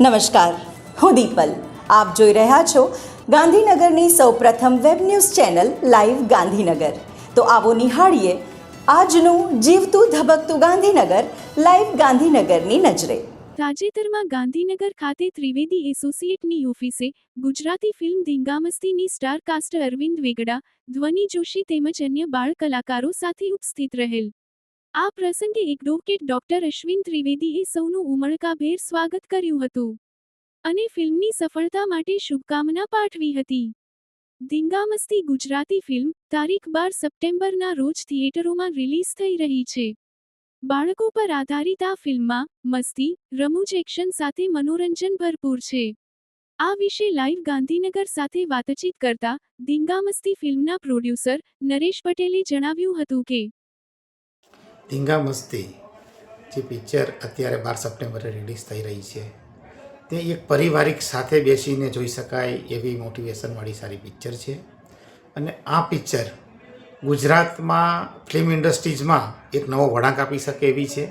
નમસ્કાર. હું દીપલ. આપ જોઈ રહ્યા છો ગાંધીનગરની સૌપ્રથમ web news channel live Gandhinagar. તો આવો નિહાળીએ આજનું જીવતું ધબકતું ગાંધીનગર લાઈવ ગાંધીનગરની નજરે. તાજેતરમાં ગાંધીનગર ખાતે ત્રિવેદી એસોસિએટની ઓફિસે ગુજરાતી ફિલ્મ ધીંગામસ્તીની સ્ટાર કાસ્ટર અરવિંદ વેગડા, ધ્વનિ જોશી તેમજ અન્ય બાળ કલાકારો સાથે ઉપસ્થિત રહેલ. આ પ્રસંગે એડવોકેટ ડોક્ટર અશ્વિન ત્રિવેદીએ સૌનું ઉમળકાભેર સ્વાગત કર્યું હતું અને ફિલ્મની સફળતા માટે શુભકામના પાઠવી હતી. ધીંગામસ્તી ગુજરાતી ફિલ્મ તારીખ બાર સપ્ટેમ્બરના રોજ થિયેટરોમાં રિલીઝ થઈ રહી છે. બાળકો પર આધારિત આ ફિલ્મમાં મસ્તી, રમૂજ, એક્શન સાથે મનોરંજન ભરપૂર છે. આ વિશે લાઈવ ગાંધીનગર સાથે વાતચીત કરતા ધીંગામસ્તી ફિલ્મના પ્રોડ્યુસર નરેશ પટેલે જણાવ્યું હતું કે ધીંગા મસ્તી જે પિક્ચર અત્યારે બાર સપ્ટેમ્બરે રિલીઝ થઈ રહી છે, તે એક પારિવારિક સાથે બેસીને જોઈ શકાય એવી મોટિવેશનવાળી સારી પિક્ચર છે. અને આ પિક્ચર ગુજરાતમાં ફિલ્મ ઇન્ડસ્ટ્રીઝમાં એક નવો વળાંક આપી શકે એવી છે.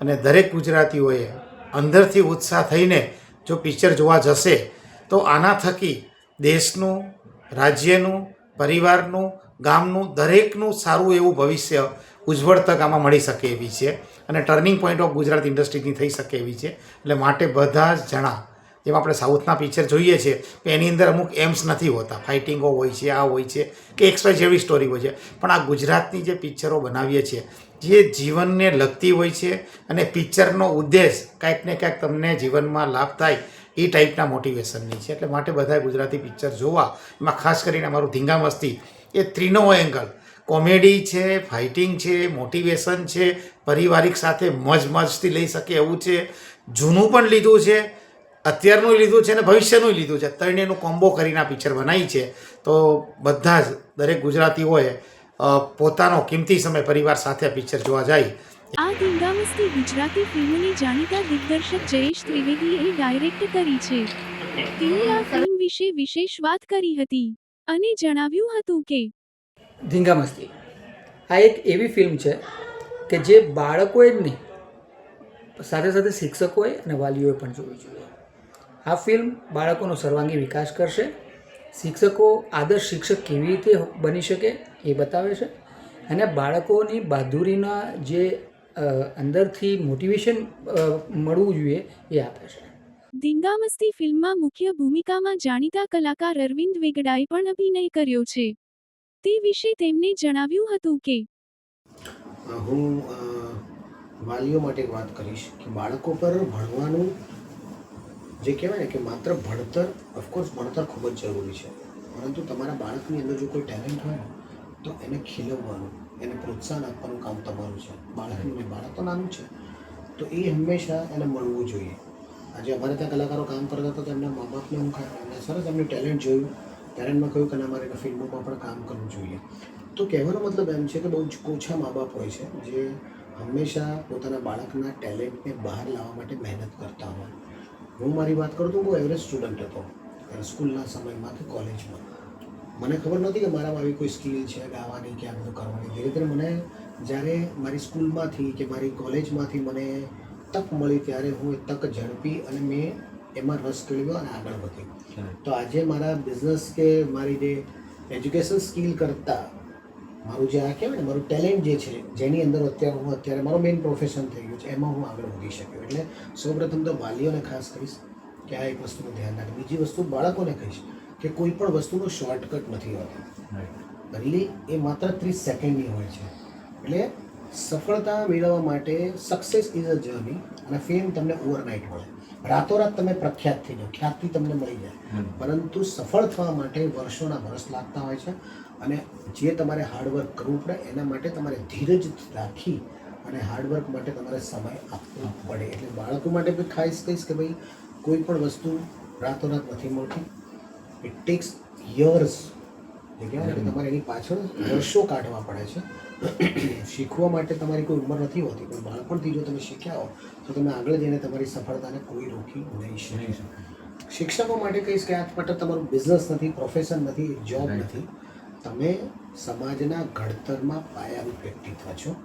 અને દરેક ગુજરાતીઓએ અંદરથી ઉત્સાહ થઈને જો પિક્ચર જોવા જશે, તો આના થકી દેશનું, રાજ્યનું, પરિવારનું, ગામનું દરેકનું સારું એવું ભવિષ્ય ઉજ્જવળ તક આમાં મળી શકે એવી છે અને ટર્નિંગ પોઈન્ટ ઓફ ગુજરાત ઇન્ડસ્ટ્રીની થઈ શકે એવી છે. એટલે માટે બધા જ જણા, જેમ આપણે સાઉથના પિક્ચર જોઈએ છીએ કે એની અંદર અમુક એમ્સ નથી હોતા. ફાઇટિંગો હોય છે, આ હોય છે, કે એક્સપાઈ જેવી સ્ટોરી હોય છે. પણ આ ગુજરાતની જે પિક્ચરો બનાવીએ છીએ, જે જીવનને લગતી હોય છે અને પિક્ચરનો ઉદ્દેશ કાંઈક ને કાંઈક તમને જીવનમાં લાભ થાય એ ટાઈપના મોટિવેશનની છે. એટલે માટે બધાએ ગુજરાતી પિક્ચર જોવા. એમાં ખાસ કરીને અમારું ધીંગામસ્તી એ ત્રીનો એંગલ કોમેડી છે, ફાઇટિંગ છે, મોટિવેશન છે, પારિવારિક સાથે મજ મજથી લઈ શકે એવું છે. જૂનું પણ લીધું છે, અત્યારનું લીધું છે અને ભવિષ્યનું લીધું છે. ત્રણેયનું કોમ્બો કરીને આ પિક્ચર બનાવી છે. તો બધા જ દરેક ગુજરાતીઓએ પોતાનો કિંમતી સમય પરિવાર સાથે પિક્ચર જોવા જાય. આ ધીંગામસ્તી ગુજરાતી ફિલ્મની જાણીતા દિગ્દર્શક જયેશ ત્રિવેદીએ ડાયરેક્ટ કરી છે. તેઓ આ ફિલ્મ વિશે વિશેષ વાત કરી હતી અને જણાવ્યું હતું કે ધીંગા મસ્તી આ એક એવી ફિલ્મ છે કે જે બાળકોએ જ નહીં, સાથે સાથે શિક્ષકોએ અને વાલીઓએ પણ જોવી જોઈએ. આ ફિલ્મ બાળકોનો સર્વાંગી વિકાસ કરશે. શિક્ષકો આદર્શ શિક્ષક કેવી રીતે બની શકે એ બતાવે છે. અને બાળકોની બહાદુરીના જે અંદરથી મોટિવેશન મળવું જોઈએ એ આપે છે. ધીંગામસ્તી ફિલ્મમાં મુખ્ય ભૂમિકામાં જાણીતા કલાકાર અરવિંદ વેગડાએ પણ અભિનય કર્યો છે. તે વિશે તેમણે જણાવ્યું હતું કે હું વાલીઓ માટે વાત કરીશ કે બાળકો પર ભણવાનું જે કહેવાય ને કે માત્ર ભણતર ઓફકોર્સ ભણતર ખૂબ જ જરૂરી છે. પરંતુ તમારા બાળકની અંદર જો કોઈ ટેલેન્ટ હોય તો એને ખીલવવાનું, એને પ્રોત્સાહન આપવાનું કામ તમારું છે. બાળકને બાળક તો નાનું છે. તો એ હંમેશા એને મળવું જોઈએ. આજે અમારે ત્યાં કલાકારો કામ કરતા હતા, તો એમના મા બાપને હું એમને સરસ એમનું ટેલેન્ટ જોયું. એમને કહ્યું કે ના, મારે ફિલ્મોમાં પણ કામ કરવું જોઈએ. તો કહેવાનો મતલબ એમ છે કે બહુ જ ઓછા મા બાપ હોય છે, જે હંમેશા પોતાના બાળકના ટેલેન્ટને બહાર લાવવા માટે મહેનત કરતા હોય. હું મારી વાત કરું તો હું એવરેજ સ્ટુડન્ટ હતો સ્કૂલના સમયમાં કે કોલેજમાં. મને ખબર નહોતી કે મારામાં આવી કોઈ સ્કિલ છે, ગાવાની કે આ બધું કરવાની. ધીરે ધીરે મને જ્યારે મારી સ્કૂલમાંથી કે મારી કોલેજમાંથી મને તક મળી, ત્યારે હું એ તક ઝડપી અને મેં એમાં રસ કેળવ્યો અને આગળ વધ્યો તો આજે મારા બિઝનેસ કે મારી જે એજ્યુકેશન સ્કિલ કરતાં મારું જે આ કહેવાય ને મારું ટેલેન્ટ જે છે જેની અંદર અત્યારે હું અત્યારે મારો મેઇન પ્રોફેશન થઈ ગયું છે એમાં હું આગળ વધી શક્યો. એટલે સૌપ્રથમ તો વાલીઓને ખાસ કહીશ કે આ એક વસ્તુનું ધ્યાન રાખે. બીજી વસ્તુ બાળકોને કહીશ કે કોઈ પણ વસ્તુનો શોર્ટકટ નથી હોતો. ભલે એ માત્ર ત્રીસ સેકન્ડની હોય છે. એટલે સફળતા મેળવવા માટે સક્સેસ ઇઝ અ જર્ની અને ફેમ તમને ઓવરનાઇટ મળે. રાતોરાત તમે પ્રખ્યાત થઈ જાઓ ખ્યાતિ તમને મળી જાય. પરંતુ સફળ થવા માટે વર્ષોના વર્ષ લાગતા હોય છે અને જે તમારે હાર્ડવર્ક કરવું પડે એના માટે તમારે ધીરજ રાખી અને હાર્ડવર્ક માટે તમારે સમય આપવો પડે. એટલે બાળકો માટે બી ખાસ કહીશ કે ભાઈ કોઈ પણ વસ્તુ રાતોરાત નથી મળતી. ઇટ ટેક્સ યર્સ ને તમારે એની પાછળ વર્ષો કાઢવા પડે છે. શીખવા માટે તમારી કોઈ ઉંમર નથી હોતી પણ બાળપણથી જો તમે શીખ્યા હો તો તમે આગળ જઈને તમારી સફળતાને કોઈ રોકી નહીં શકે શિક્ષકો માટે કહીશ કે આ માટે તમારું બિઝનેસ નથી પ્રોફેશન નથી જોબ નથી. તમે સમાજના ઘડતરમાં પાયારૂપ વ્યક્તિત્વ છો.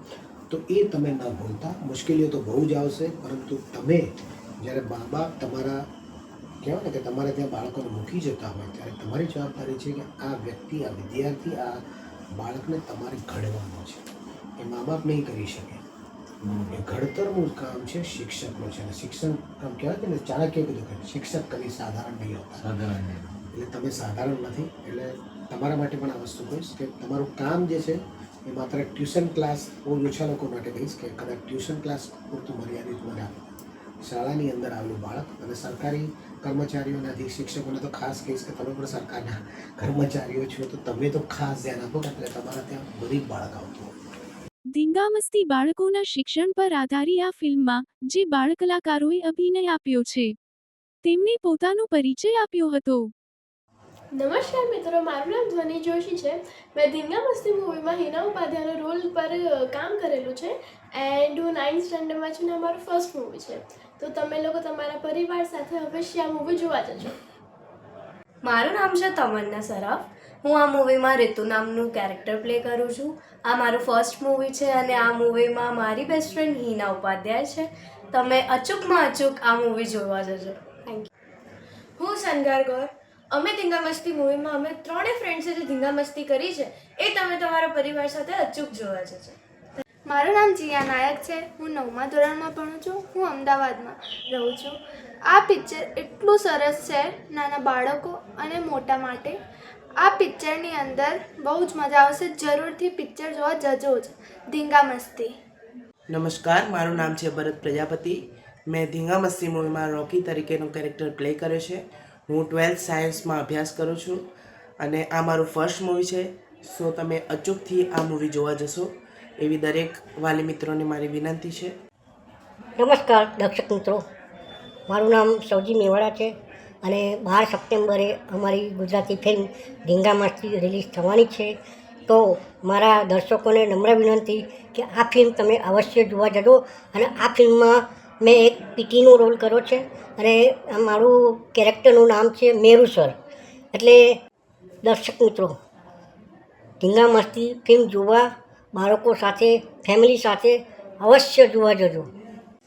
તો એ તમે ન ભૂલતા. મુશ્કેલીઓ તો બહુ જ આવશે પરંતુ તમે જ્યારે મા બાપ તમારા કહેવાય ને કે તમારે ત્યાં બાળકોને મૂકી જતા હોય ત્યારે તમારી જવાબદારી છે કે આ વ્યક્તિ આ વિદ્યાર્થી આ બાળકને તમારે ઘડવાનો છે. એ મા બાપ નહીં કરી શકે. એ ઘડતરનું કામ છે શિક્ષકનું છે. અને શિક્ષણ કામ કહેવાય કે ચાણક્ય કીધું કે શિક્ષક કદી સાધારણ નહીં હોતા. એટલે તમે સાધારણ નથી. એટલે તમારા માટે પણ આ વસ્તુ કહીશ કે તમારું કામ જે છે એ માત્ર ટ્યુશન ક્લાસ બહુ ઓછા લોકો માટે કહીશ કે કદાચ ટ્યુશન ક્લાસ પૂરતું મર્યાદિત મને આપે શાળાની અંદર આવેલું બાળક અને સરકારી કર્મચારીઓને અધિક શિક્ષકોને તો ખાસ કહીશ કે તમે પણ સરકારના કર્મચારીઓ છો તો તમે તો ખાસ ધ્યાન આપો કે એટલે તમારા ત્યાં બધી બાળક આવતું ધીંગામસ્તી બાળકોના શિક્ષણ પર આધારી આ ફિલ્મમાં જે બાળકલાકારોએ અભિનય આપ્યો છે. તેમને પોતાનો પરિચય આપ્યો હતો. નમસ્કાર મિત્રો મારું નામ ધ્વનિ જોશી છે. મેં ધીંગામસ્તી મૂવીમાં હિના ઉપાધ્યાયનો રોલ પર કામ કરેલું છે. એન્ડ હું નાઇન્થ સ્ટેન્ડર્ડમાં છું ને અમારું ફર્સ્ટ મૂવી છે. તો તમે લોકો તમારા પરિવાર સાથે અવશ્ય આ મૂવી જોવા જજો. મારું નામ છે તમન્ના સરાફ. હું આ મૂવીમાં રિતુ નામનું કેરેક્ટર પ્લે કરું છું. આ મારું ફર્સ્ટ મૂવી છે અને આ મૂવીમાં મારી બેસ્ટ ફ્રેન્ડ હિના ઉપાધ્યાય છે. તમે અચૂકમાં અચૂક આ મૂવી જોવા જજો. થેન્ક યુ હું શનગાર ગૌર. અમે ધીંગા મસ્તી મૂવીમાં અમે ત્રણેય ફ્રેન્ડ્સે જે ધીંગા મસ્તી કરી છે. એ તમે તમારા પરિવાર સાથે અચૂક જોવા જજો. મારું નામ જીયા નાયક છે. હું નવમા ધોરણમાં ભણું છું. હું અમદાવાદમાં રહું છું. આ પિક્ચર એટલું સરસ છે. નાના બાળકો અને મોટા માટે આ પિક્ચરની અંદર બહુ જ મજા આવશે. જરૂરથી પિક્ચર જોવા જજો જ. ધીંગા મસ્તી. નમસ્કાર મારું નામ છે ભરત પ્રજાપતિ. મેં ધીંગા મસ્તી મૂવીમાં રોકી તરીકેનો કેરેક્ટર પ્લે કર્યો છે. હું ટ્વેલ્થ સાયન્સમાં અભ્યાસ કરું છું અને આ મારું ફર્સ્ટ મૂવી છે. સો તમે અચૂકથી આ મૂવી જોવા જશો. એવી દરેક વાલી મિત્રોને મારી વિનંતી છે. નમસ્કાર દર્શક મિત્રો. મારું નામ સૌજી મેવાડા છે. અને બાર સપ્ટેમ્બરે અમારી ગુજરાતી ફિલ્મ ધીંગામાંથી રિલીઝ થવાની છે. તો મારા દર્શકોને નમ્ર વિનંતી કે આ ફિલ્મ તમે અવશ્ય જોવા જજો અને આ ફિલ્મમાં મેં એક પીટીનો રોલ કર્યો છે અને મારું કેરેક્ટરનું નામ છે મેરુ સર. એટલે દર્શક મિત્રો મસ્તી ફિલ્મ જોવા બાળકો સાથે, ફેમિલી સાથે અવશ્ય જોવા જજો.